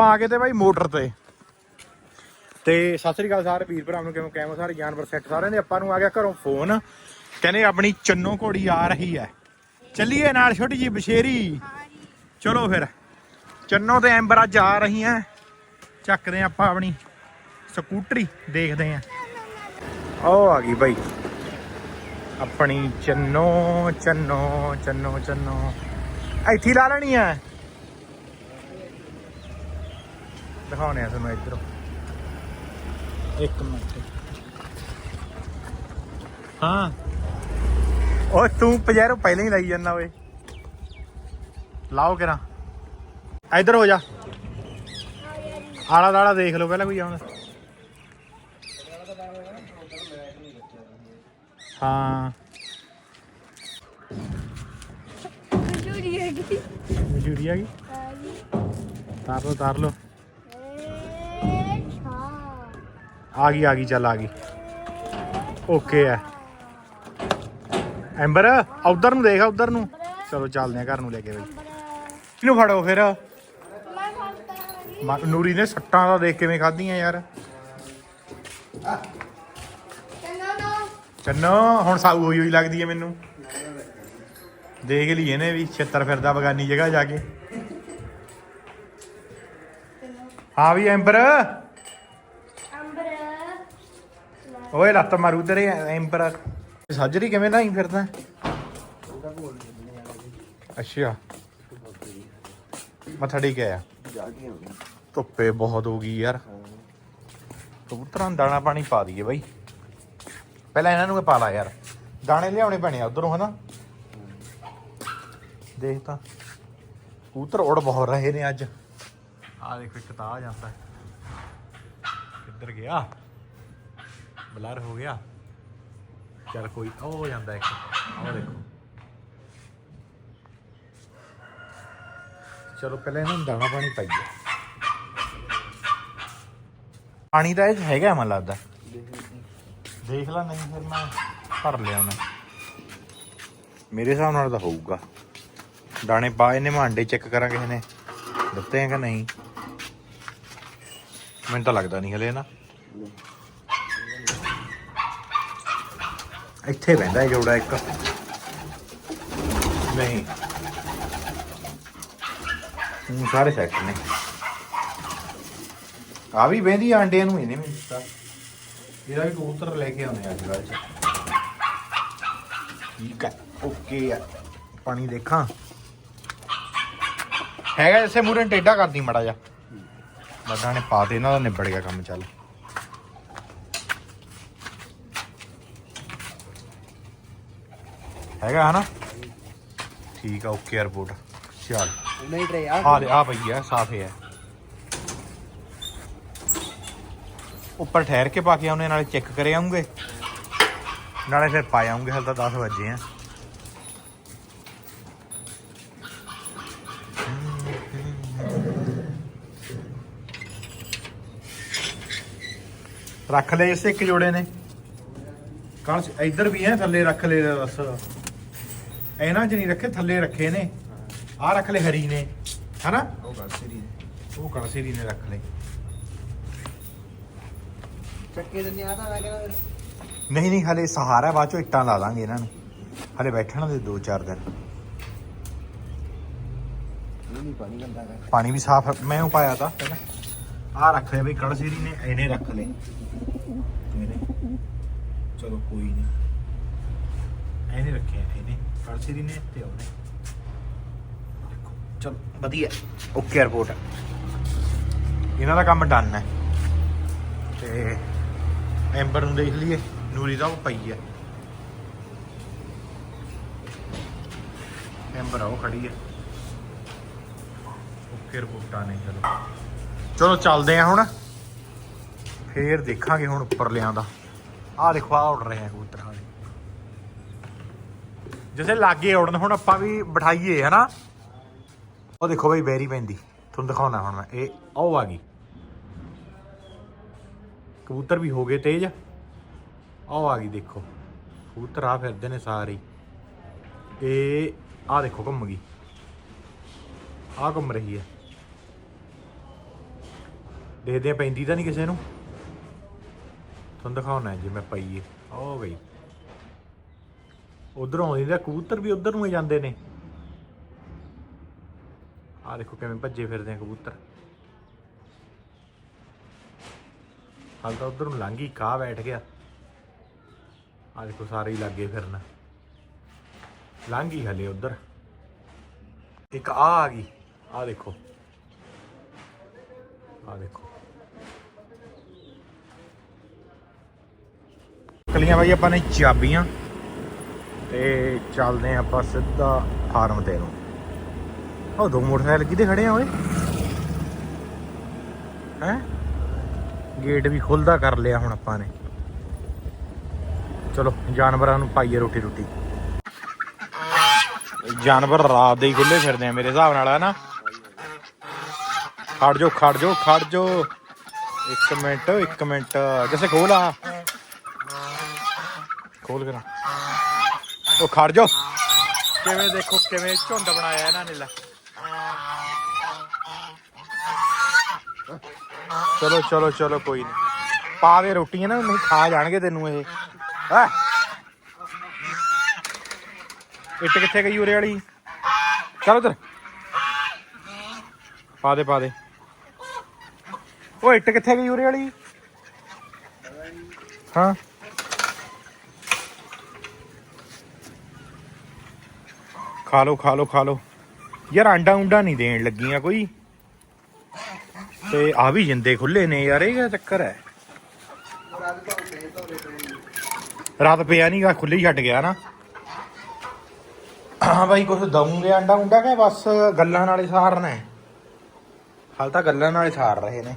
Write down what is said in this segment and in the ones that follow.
ਆਪਾਂ ਆ ਗਏ ਤੇ ਬਾਈ ਮੋਟਰ ਤੇ। ਤੇ ਸਤਿ ਸ੍ਰੀ ਅਕਾਲ ਸਾਰੇ ਵੀਰ ਭਰਾ ਨੂੰ, ਕਿਵੇਂ ਕਿਵੇਂ ਸਾਰੇ ਜਾਨਵਰ ਸੈੱਟ ਸਾਰਿਆਂ ਦੇ। ਆਪਾਂ ਨੂੰ ਆ ਗਿਆ ਘਰੋਂ ਫੋਨ। ਕਹਿੰਦੇ ਆਪਣੀ ਚੰਨੋ ਘੋੜੀ ਆ ਰਹੀ ਹੈ। ਚੱਲੀਏ ਨਾਲ ਛੋਟੀ ਜੀ ਬਸ਼ੇਰੀ ਚਲੋ ਫਿਰ। ਚੰਨੋ ਤੇ ਐਂਬਰ ਅੱਜ ਆ ਰਹੀ ਹੈ ਚੱਕਦੇ ਹਾਂ ਆਪਾਂ ਆਪਣੀ ਸਕੂਟਰੀ। ਦੇਖਦੇ ਆਂ ਉਹ ਆ ਗਈ ਬਾਈ। ਆਪਣੀ ਚੰਨੋ ਚੰਨੋ ਚੰਨੋ ਚੰਨੋ। ਇੱਥੇ ਲਾ ਲੈਣੀ ਆ ਦਿਖਾਉਣੇ ਆ ਤੁਹਾਨੂੰ ਇੱਧਰੋਂ। ਇੱਕ ਮਿੰਟ। ਹਾਂ। ਓ ਤੂੰ ਪਜੈਰੋ ਪਹਿਲਾਂ ਹੀ ਲਾਈ ਜਾਂਦਾ ਓਏ। ਲਾਓ ਕਿਰਾ। ਇੱਧਰ ਹੋ ਜਾ। ਆਲਾ ਦਾਲਾ ਦੇਖ ਲਓ ਪਹਿਲਾਂ ਕੋਈ ਆਉਂਦਾ ਹਾਂ। ਮਜ਼ਦੂਰੀ ਹੈਗੀ। ਮਜ਼ਦੂਰੀ ਆ ਗਈ? ਤਾਰ ਲਓ ਤਾਰ ਲਓ। ਆ ਗਈ ਆ ਗਈ, ਚੱਲ ਆ ਗਈ। ਓਕੇ ਆ ਐਂਬਰ, ਉਧਰ ਨੂੰ ਦੇਖ, ਉਧਰ ਨੂੰ। ਚਲੋ ਚੱਲਦੇ ਆ ਘਰ ਨੂੰ ਲੈ ਕੇ ਬਈ। ਇਹਨੂੰ ਫੜੋ ਫਿਰ? ਨੂਰੀ ਨੇ ਸੱਟਾਂ ਦਾ ਦੇਖ ਕਿਵੇਂ ਖਾਧੀਆਂ ਯਾਰ। ਚੰਨੋ, ਹੁਣ ਸਾਊ ਹੋਈ ਹੋਈ ਲੱਗਦੀ ਹੈ ਮੈਨੂੰ। ਦੇਖ ਲਈ ਇਹਨੇ ਵੀ, ਛੇਤਰ ਫਿਰਦਾ ਬਗਾਨੀ ਜਗ੍ਹਾ ਜਾ ਕੇ। ਹਾਂ ਵੀ ਐਂਬਰ। ਓਏ, ਲੱਤ ਮਾਰੂ ਤੇਰੇ ਐਂਬਰ ਸਾਜਰੀ, ਕਿਵੇਂ ਨਹੀਂ ਫਿਰਦਾ? ਅੱਛਾ। ਮੱਥਾ ਟੇਕ ਆਇਆ ਧੁੱਪੇ ਬਹੁਤ ਹੋ ਗਈ ਯਾਰ। ਕਬੂਤਰਾਂ ਦਾਣਾ ਪਾਣੀ ਪਾ ਦਈਏ ਬਾਈ। ਪਹਿਲਾਂ ਇਹਨਾਂ ਨੂੰ ਪਾ ਲਾ ਯਾਰ। ਦਾਣੇ ਲਿਆਉਣੇ ਪੈਣੇ ਆ ਉਧਰੋਂ, ਹਨਾ? ਦੇਖ ਤਾਂ। ਕਬੂਤਰ ਉੜ ਬਹੁਤ ਰਹੇ ਨੇ ਅੱਜ। ਆ ਦੇਖੋ, ਇੱਕ ਤਾਂ ਆ ਜਾਂਦਾ। ਕਿੱਧਰ ਗਿਆ? ਬਲਰ ਹੋ ਗਿਆ। ਚਲ ਕੋਈ ਉਹ ਜਾਂਦਾ ਇੱਕ। ਉਹ ਦੇਖੋ। ਚਲੋ ਪਹਿਲਾਂ ਇਹਨਾਂ ਨੂੰ ਦਾਣਾ ਪਾਣੀ ਪਾਈਏ। ਪਾਣੀ ਤਾਂ ਇਹ ਹੈਗਾ ਮਨ ਲੱਗਦਾ। ਦੇਖ ਲਾ ਨਹੀਂ ਫਿਰ ਮੈਂ ਭਰ ਲਿਆ ਮੈਂ ਮੇਰੇ ਹਿਸਾਬ ਨਾਲ ਤਾਂ ਹੋਊਗਾ। ਦਾਣੇ ਪਾ ਇਹਨੇ, ਮੈਂ ਚੈੱਕ ਕਰਾਂ ਕਿਸੇ ਨੇ ਦਿੱਤੇ ਆ ਕਿ ਨਹੀਂ? ਮੈਨੂੰ ਤਾਂ ਲੱਗਦਾ ਨਹੀਂ ਹਲੇ ਨਾ। ਇੱਥੇ ਇਹ ਜੋੜਾ ਇੱਕ। ਨਹੀਂ। ਉਹ ਸਾਰੇ ਸੈੱਟ ਨੇ। ਆ ਵੀ ਬਹਿੰਦੀ ਆ ਅੰਡਿਆਂ ਨੂੰ ਇਹਨੇ ਮੈਨੂੰ ਦਿੱਤਾ। ਇਹਦਾ ਵੀ ਕਬੂਤਰ ਲੈ ਕੇ ਆਉਂਦੇ ਆ ਅੱਜ ਕੱਲ੍ਹ। ਠੀਕ ਹੈ ਓਕੇ ਆ। ਪਾਣੀ ਦੇਖਾਂ। ਹੈਗਾ ਇਸੇ ਮੂਰੇ ਟੇਡਾ ਕਰਦੀ ਮੜਾ ਜਾ ਲੱਗਾ ਨੇ ਪਾ ਤੇ ਇਹਨਾਂ ਦਾ ਨਿਬੜ ਗਿਆ ਕੰਮ ਚੱਲ। ਹੈਗਾ ਹਨਾ? ਠੀਕ ਆ ਓਕੇ ਰਿਪੋਰਟ ਚੱਲ। ਨਹੀਂ ਟਰੇ ਆ। ਦੇ ਆ ਪਈ ਆ ਸਾਫ਼ ਹੈ ਉੱਪਰ ਠਹਿਰ ਕੇ ਪਾ ਕੇ ਆਉਨੇ ਨਾਲੇ ਚੈੱਕ ਕਰੇ ਆਉਂਗੇ। ਨਾਲੇ ਫਿਰ ਪਾ ਆਉਂਗੇ ਹਾਲ ਤਾਂ 10 ਵਜੇ ਆ। ਰੱਖ ਲਏ ਇਸੇ ਇੱਕ ਜੋੜੇ ਨੇ। ਕਾਲ ਇੱਧਰ ਵੀ ਹੈ ਥੱਲੇ ਰੱਖ ਲਏ ਬਸ ਇਹਨਾਂ 'ਚ ਨਹੀਂ ਰੱਖੇ ਥੱਲੇ ਰੱਖੇ ਨੇ। ਆਹ ਰੱਖ ਲਏ ਹਰੀ ਨੇ ਹਨਾ? ਉਹ ਗੱਲ ਸਰੀ ਉਹ ਕਲਸੀਰੀ ਨੇ ਰੱਖ ਲਏ। ਚੱਕੇ ਦਿੰਦੇ ਆ ਤਾਂ ਮੈਂ ਕਹਿੰਦਾ ਨਹੀਂ ਨਹੀਂ ਹਲੇ ਸਹਾਰਾ ਬਾਅਦ ਚੋਂ ਇੱਟਾਂ ਲਾ ਦਾਂਗੇ ਇਹਨਾਂ ਨੂੰ। ਹਲੇ ਬੈਠਣ ਦੇ 2-4 ਦਿਨ। ਨਹੀਂ ਪਾਣੀ ਗੰਦਾ ਕਰ। ਪਾਣੀ ਵੀ ਸਾਫ਼ ਮੈਂ ਉਹ ਪਾਇਆ ਤਾਂ ਪਹਿਲਾਂ। ਆਹ ਰੱਖ ਲਿਆ ਬਈ ਕਲਸੀਰੀ ਨੇ ਇਹਨੇ ਰੱਖ ਲਏ। ਚਲੋ ਕੋਈ ਨਹੀਂ। ਇਹਨੇ ਰੱਖਿਆ ਇਹਨੇ ਕਲਸੀਰੀ ਨੇ ਤੇ ਉਹਨੇ। ਚਲ, ਵਧੀਆ। Okay report. ਇਹਨਾਂ ਦਾ ਕੰਮ ਡਨ ਹੈ। ਤੇ ਐਂਬਰ ਨੂੰ ਦੇਖ ਲਈਏ, ਨੂਰੀ ਦਾ ਉਹ ਪਈ ਹੈ। ਐਂਬਰ ਉਹ ਖੜੀ ਹੈ। ਓਕੇ ਰਿਪੋਰਟਾਂ ਨੇ, ਚਲੋ। ਚਲੋ, ਚੱਲਦੇ ਆ ਹੁਣ। ਫੇਰ ਦੇਖਾਂਗੇ ਹੁਣ ਉੱਪਰ ਲਿਆਂਦਾ ਆਹ ਦੇਖੋ ਆ ਉੱਡ ਰਹੇ ਆ ਕਬੂਤਰ ਹਾਲੇ ਜਿਵੇਂ ਲਾਗੇ ਉੜਨ, ਹੁਣ ਆਪਾਂ ਵੀ ਬਿਠਾਈਏ, ਹਨਾ? ਉਹ ਦੇਖੋ ਬਈ ਬੈਰੀ ਪੈਂਦੀ। ਤੁਹਾਨੂੰ ਦਿਖਾਉਣਾ ਹੁਣ ਮੈਂ। ਇਹ ਉਹ ਆ ਗਈ। ਕਬੂਤਰ ਵੀ ਹੋ ਗਏ ਤੇਜ਼। ਉਹ ਆ ਗਈ, ਦੇਖੋ। ਕਬੂਤਰ ਆ ਫਿਰਦੇ ਨੇ ਸਾਰੇ। ਇਹ ਆ ਦੇਖੋ, ਘੁੰਮ ਗਈ। ਆ ਘੁੰਮ ਰਹੀ ਹੈ। ਦੇਖਦੇ ਆ ਪੈਂਦੀ ਤਾਂ ਨਹੀਂ ਕਿਸੇ ਨੂੰ। ਤੁਹਾਨੂੰ ਦਿਖਾਉਣਾ ਜੇ ਮੈਂ ਪਈਏ ਉਹ ਗਈ ਉਧਰੋਂ ਆਉਂਦੀ ਤਾਂ ਕਬੂਤਰ ਵੀ ਉਧਰ ਨੂੰ ਹੀ ਜਾਂਦੇ ਨੇ। ਆ ਦੇਖੋ ਕਿਵੇਂ ਭੱਜੇ ਫਿਰਦੇ ਆ ਕਬੂਤਰ। ਹਾਲ ਤਾਂ ਉਧਰ ਨੂੰ ਲੰਘੀ ਕਾ ਬੈਠ ਗਿਆ। ਆ ਦੇਖੋ ਸਾਰੇ ਹੀ ਲੱਗੇ ਫਿਰਨ। ਲੰਘੀ ਹਲੇ ਉਧਰ। ਇੱਕ ਆ ਆ ਗਈ। ਆ ਦੇਖੋ। ਆ ਦੇਖੋ। ਕਲੀਆਂ ਬਾਈ ਆਪਾਂ ਨੇ ਚਾਬੀਆਂ। ਤੇ ਚੱਲਦੇ ਆਪਾਂ ਸਿੱਧਾ ਫਾਰਮ ਤੇ ਨੂੰ। ਉਹ ਦੋ ਮੋਟਰਸਾਈਕਲ ਕਿਤੇ ਖੜੇ ਆ ਓਏ? ਹੈ? ਗੇਟ ਵੀ ਖੁੱਲਦਾ ਕਰ ਲਿਆ ਹੁਣ ਆਪਾਂ ਨੇ। ਚਲੋ, ਜਾਨਵਰਾਂ ਨੂੰ ਪਾਈਏ ਰੋਟੀ ਰੋਟੀ ਜਾਨਵਰ ਰਾਤ ਦੇ ਹੀ ਖੁੱਲੇ ਫਿਰਦੇ ਆ ਮੇਰੇ ਹਿਸਾਬ ਨਾਲ, ਹੈ ਨਾ? ਖੜ ਜੋ ਖੜ ਜੋ ਖੜ ਜੋ ਇੱਕ ਮਿੰਟ ਇੱਕ ਮਿੰਟ। ਜਿਵੇਂ ਖੋਲ ਆ। ਖੋਲ ਕਰਾਂ ਉਹ ਖੜ ਜੋ ਕਿਵੇਂ ਦੇਖੋ ਕਿਵੇਂ ਝੁੰਡ ਬਣਾਇਆ ਇਹਨਾਂ ਨੇ ਲੈ। ਚਲੋ ਚਲੋ ਚਲੋ ਕੋਈ ਨਹੀਂ। ਪਾ ਦੇ ਰੋਟੀਆਂ ਨਾ ਨਹੀਂ ਖਾ ਜਾਣਗੇ ਤੈਨੂੰ ਇਹ। ਹੈ? ਇੱਟ ਕਿੱਥੇ ਗਈ ਉਰੇ ਵਾਲੀ? ਚਲ ਉਧਰ। ਪਾ ਦੇ ਪਾ ਦੇ। ਉਹ ਇੱਟ ਕਿੱਥੇ ਗਈ ਉਰੇ ਵਾਲੀ? ਹਾਂ। ਖਾ ਲੋ ਖਾ ਲੋ ਖਾ ਲੋ ਯਾਰ ਆਂਡਾ ਉਂਡਾ ਨਹੀਂ ਦੇਣ ਲੱਗੀਆਂ ਕੋਈ। ਤੇ ਆ ਵੀ ਜਿੰਦੇ ਖੁੱਲੇ ਨੇ ਯਾਰ ਇਹ ਚੱਕਰ ਹੈ? ਰਾਤ ਪਿਆ ਨਹੀਂ ਗਾ ਖੁੱਲੇ ਹੀ ਛੱਡ ਗਿਆ ਨਾ। ਹਾਂ ਬਾਈ ਕੁਝ ਦਊਂਗੇ ਆਂਡਾ ਉਂਡਾ ਕਿ ਬਸ ਗੱਲਾਂ ਨਾਲੇ ਸਾਰਨਾ ਹੈ? ਹਾਲ ਤਾਂ ਗੱਲਾਂ ਨਾਲੇ ਸਾਰ ਰਹੇ ਨੇ।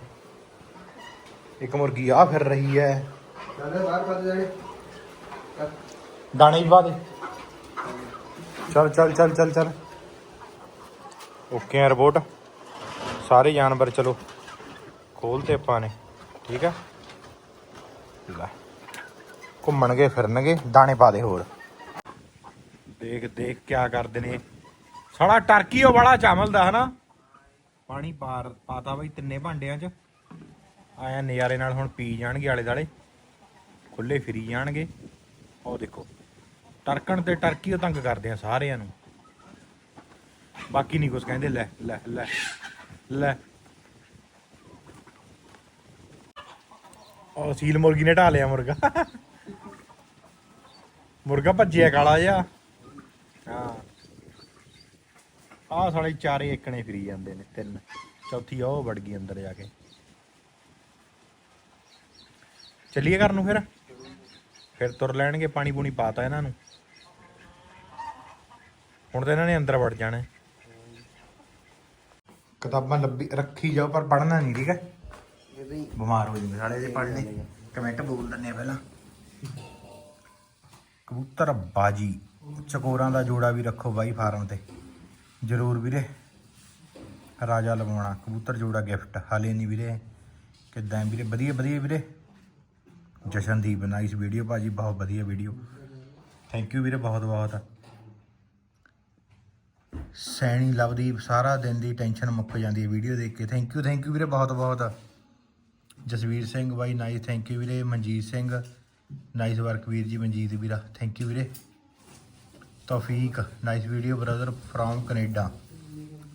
ਇੱਕ ਮੁਰਗੀ ਆ ਫਿਰ ਰਹੀ ਹੈ। ਚੱਲ ਬਾਹਰ ਪਾ ਦੇ ਜਾਣੇ ਦਾਣੇ ਵੀ ਪਾ ਦੇ। ਚੱਲ ਚੱਲ ਚੱਲ ਚੱਲ ਚੱਲ। ਓਕੇ ਆ ਰਿਪੋਰਟ। ਸਾਰੇ ਜਾਨਵਰ ਚਲੋ ਖੋਲਤੇ ਆਪਾਂ ਨੇ, ਠੀਕ ਆ? ਲੈ, ਘੁੰਮਣਗੇ, ਫਿਰਨਗੇ, ਦਾਣੇ ਪਾ ਦੇ ਹੋਰ। ਦੇਖ ਦੇਖ ਕਿਆ ਕਰਦੇ ਨੇ। ਸਾਲਾ ਟਰਕੀ ਉਹ ਬੜਾ ਚਾਵਲਦਾ ਹਨਾ? ਪਾਣੀ ਪਾਰ, ਪਾਤਾ ਬਈ ਤਿੰਨੇ ਭਾਂਡਿਆਂ 'ਚ। ਆਇਆ ਨਜ਼ਾਰੇ ਨਾਲ ਹੁਣ ਪੀ ਜਾਣਗੇ ਆਲੇ ਦਾਲੇ ਖੁੱਲੇ ਫਿਰੀ ਜਾਣਗੇ। ਉਹ ਦੇਖੋ। ਟਰਕਣ ਤੇ ਟਰਕੀ ਉਹ ਤੰਗ ਕਰਦੇ ਆ ਸਾਰਿਆਂ ਨੂੰ। ਬਾਕੀ ਨਹੀਂ ਕੁਝ ਕਹਿੰਦੇ, ਲੈ ਲੈ ਲੈ ਲੈ। ਉਹ ਸੀਲ ਮੁਰਗੀ ਨੇ ਢਾ ਲਿਆ ਮੁਰਗਾ। ਮੁਰਗਾ ਭੱਜਿਆ ਕਾਲਾ ਜਿਹਾ। ਹਾਂ। ਆਹ ਸਾਲੇ ਚਾਰੇ ਏਕਣੇ ਫਿਰੀ ਜਾਂਦੇ ਨੇ, ਤਿੰਨ। ਚੌਥੀ ਉਹ ਵੜ ਗਈ ਅੰਦਰ ਜਾ ਕੇ। ਚੱਲੀਏ ਘਰ ਨੂੰ ਫਿਰ? ਫਿਰ ਤੁਰ ਲੈਣਗੇ, ਪਾਣੀ ਪੂਣੀ ਪਾਤਾ ਇਹਨਾਂ ਨੂੰ। ਹੁਣ ਤਾਂ ਇਹਨਾਂ ਨੇ ਅੰਦਰ ਵੜ ਜਾਣਾ। ਕਿਤਾਬਾਂ ਲੱਭੀ ਰੱਖੀ ਜਾਓ ਪਰ ਪੜ੍ਹਨਾ ਨਹੀਂ ਠੀਕ ਹੀ? ਬਿਮਾਰ ਹੋ ਜਾਂਦੇ ਸਾਲੇ ਜੇ ਪੜ੍ਹਨੇ। ਕਮੈਂਟ ਬੋਲ ਦਿੰਨੇ ਆ ਪਹਿਲਾਂ। ਕਬੂਤਰ ਬਾਜੀ ਚਕੋਰਾਂ ਦਾ ਜੋੜਾ ਵੀ ਰੱਖੋ ਬਾਈ ਫਾਰਮ ਤੇ। ਜ਼ਰੂਰ ਵੀਰੇ ਰਾਜਾ ਲਵਾਉਣਾ। ਕਬੂਤਰ ਜੋੜਾ ਗਿਫਟ ਹਾਲੇ ਨਹੀਂ ਵੀਰੇ। ਕਿੱਦਾਂ ਵੀਰੇ? ਵਧੀਆ ਵਧੀਆ ਵੀਰੇ। ਜਸ਼ਨਦੀਪ ਨਾਈਸ ਵੀਡੀਓ ਭਾਜੀ ਬਹੁਤ ਵਧੀਆ ਵੀਡੀਓ ਥੈਂਕ ਯੂ ਵੀਰੇ ਬਹੁਤ ਬਹੁਤ। ਸੈਣੀ ਲਵਦੀਪ ਸਾਰਾ ਦਿਨ ਦੀ ਟੈਨਸ਼ਨ ਮੁੱਕ ਜਾਂਦੀ ਹੈ ਵੀਡੀਓ ਦੇਖ ਕੇ। ਥੈਂਕ ਯੂ ਥੈਂਕ ਯੂ ਵੀਰੇ ਬਹੁਤ ਬਹੁਤ। ਜਸਵੀਰ ਸਿੰਘ ਬਾਈ ਨਾਈਸ ਥੈਂਕ ਯੂ ਵੀਰੇ। ਮਨਜੀਤ ਸਿੰਘ ਨਾਈਸ ਵਰਕ ਵੀਰ ਜੀ, ਮਨਜੀਤ ਵੀਰਾ। ਥੈਂਕ ਯੂ ਵੀਰੇ। Taufiq nice video brother from Canada.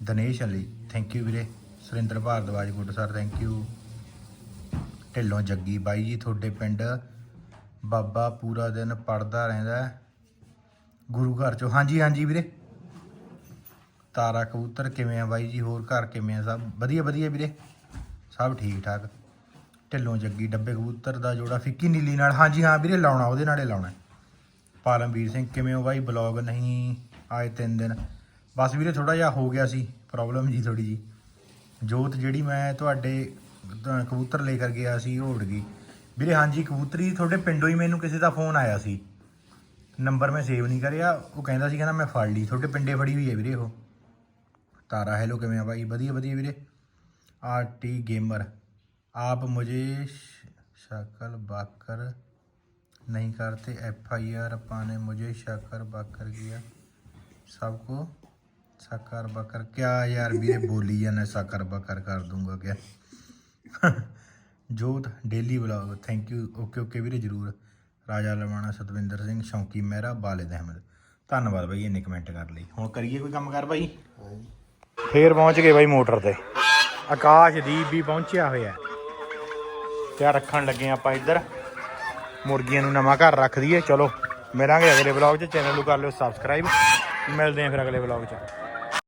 Danesh Ali thank you ਵੀਰੇ। Surinder Bhardwaj good sir thank you Dhillon Jaggi ਬਾਈ ਜੀ, ਤੁਹਾਡੇ ਪਿੰਡ। ਬਾਬਾ ਪੂਰਾ ਦਿਨ ਪੜਦਾ ਰਹਿੰਦਾ। ਗੁਰੂ ਘਰ ਚੋਂ। ਹਾਂਜੀ ਹਾਂਜੀ ਵੀਰੇ। ਤਾਰਾ ਕਬੂਤਰ ਕਿਵੇਂ ਆ ਬਾਈ ਜੀ, ਹੋਰ ਘਰ ਕਿਵੇਂ ਆ ਸਭ? ਵਧੀਆ ਵਧੀਆ ਵੀਰੇ। ਸਭ ਠੀਕ ਠਾਕ। ਢਿੱਲੋਂ ਜੱਗੀ ਡੱਬੇ ਕਬੂਤਰ ਦਾ ਜੋੜਾ ਫਿੱਕੀ ਨੀਲੀ ਨਾਲ। ਹਾਂਜੀ, ਹਾਂ ਵੀਰੇ, ਲਾਉਣਾ, ਉਹਦੇ ਨਾਲੇ ਲਾਉਣਾ। ਪਾਲਮਵੀਰ ਸਿੰਘ, ਕਿਵੇਂ ਹੋ ਬਾਈ? ਬਲੌਗ ਨਹੀਂ, ਆਏ ਤਿੰਨ ਦਿਨ। ਬਸ ਵੀਰੇ ਥੋੜਾ ਜਿਹਾ ਹੋ ਗਿਆ ਸੀ, ਪ੍ਰੋਬਲਮ ਜੀ ਥੋੜੀ ਜੀ। ਜੋਤ ਜਿਹੜੀ ਮੈਂ ਤੁਹਾਡੇ ਕਬੂਤਰ ਲੈ ਕਰ ਗਿਆ ਸੀ, ਉਹ ਉੜ ਗਈ। ਵੀਰੇ, ਹਾਂਜੀ, ਕਬੂਤਰੀ ਤੁਹਾਡੇ ਪਿੰਡੋਂ ਹੀ ਮੈਨੂੰ ਕਿਸੇ ਦਾ ਫੋਨ ਆਇਆ ਸੀ। ਨੰਬਰ ਮੈਂ ਸੇਵ ਨਹੀਂ ਕਰਿਆ। ਉਹ ਕਹਿੰਦਾ ਸੀ, ਕਹਿੰਦਾ ਮੈਂ ਫੜ ਲਈ। ਤੁਹਾਡੇ ਪਿੰਡੇ ਫੜੀ ਹੋਈ ਹੈ ਵੀਰੇ ਉਹ। ਤਾਰਾ ਹੈਲੋ ਕਿਵੇਂ ਆ ਭਾਈ ਵਧੀਆ ਵਧੀਆ ਵੀਰੇ ਆਰਟੀ ਗੇਮਰ आप मुझे श- शक्ल बाकर नहीं करते एफ आई आर पाने मुझे शक्कर बाकर किया सबको शक्कर बकर क्या यार ਵੀਰੇ ਬੋਲੀ ਜਾਂਦਾ ਸ਼ੱਕਰ ਬਕਰ ਕਰ ਦੂੰਗਾ क्या Jot daily vlog thank you okay okay ਵੀਰੇ ਜਰੂਰ ਰਾਜਾ ਲਵਾਣਾ ਸਤਵਿੰਦਰ ਸਿੰਘ ਸ਼ੌਂਕੀ ਮਹਿਰਾ ਬਾਲਿਦ ਅਹਿਮਦ ਧੰਨਵਾਦ ਬਾਈ ਇੰਨੇ ਕਮੈਂਟ ਕਰ ਲਈ ਹੁਣ ਕਰੀਏ ਕੋਈ ਕੰਮ ਕਰ ਬਾਈ ਫੇਰ ਪਹੁੰਚ ਗਏ ਬਾਈ ਮੋਟਰ ਤੇ। ਆਕਾਸ਼ਦੀਪ ਵੀ ਪਹੁੰਚਿਆ ਹੋਇਆ। ਤੇ ਰੱਖਣ ਲੱਗੇ ਆਪਾਂ ਇੱਧਰ। ਮੁਰਗੀਆਂ ਨੂੰ ਨਵਾਂ ਘਰ ਰੱਖ ਦਈਏ। ਚਲੋ, ਮਿਲਾਂਗੇ ਅਗਲੇ ਵਲੌਗ 'ਚ। ਚੈਨਲ ਨੂੰ ਕਰ ਲਿਓ ਸਬਸਕ੍ਰਾਈਬ ਮਿਲਦੇ ਆਂ ਫਿਰ ਅਗਲੇ ਵਲੌਗ 'ਚ।